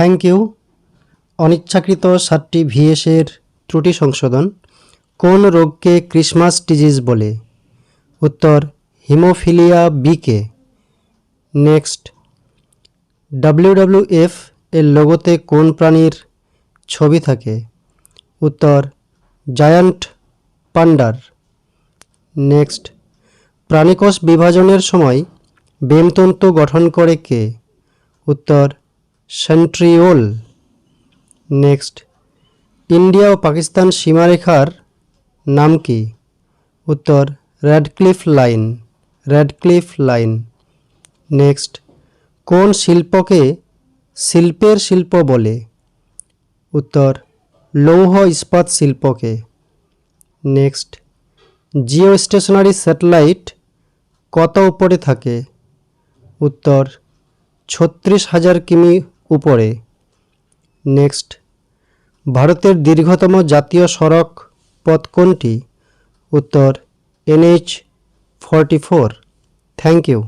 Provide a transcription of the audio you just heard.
Thank you. অনিচ্ছাকৃত সাতটি ভিএসের ত্রুটি সংশোধন, কোন রোগকে ক্রিসমাস ডিজিজ বলে? উত্তর, হিমোফিলিয়া বিকে। নেক্সট, ডাব্লিউডাব্লিউএফ এর লোগোতে কোন প্রাণীর ছবি থাকে? উত্তর, জায়ান্ট পান্ডার। নেক্সট, প্রাণীকোষ বিভাজনের সময় বেমতন্তু গঠন করে কে? উত্তর সেন্ট্রিওল। নেক্সট, ইন্ডিয়া ও পাকিস্তান সীমারেখার নাম কি? উত্তর, Radcliffe line Radcliffe line. Next, কোন শিল্পকে শিল্পের শিল্প বলে? উত্তর, লৌহ ইস্পাত শিল্পকে। নেক্সট জিও স্টেশনারি স্যাটেলাইট কত উপরে থাকে? উত্তর, ছত্রিশ হাজার কিমি উপরে। নেক্সট। ভারতের দীর্ঘতম জাতীয় সড়ক পথ কোনটি? উত্তর NH forty four thank you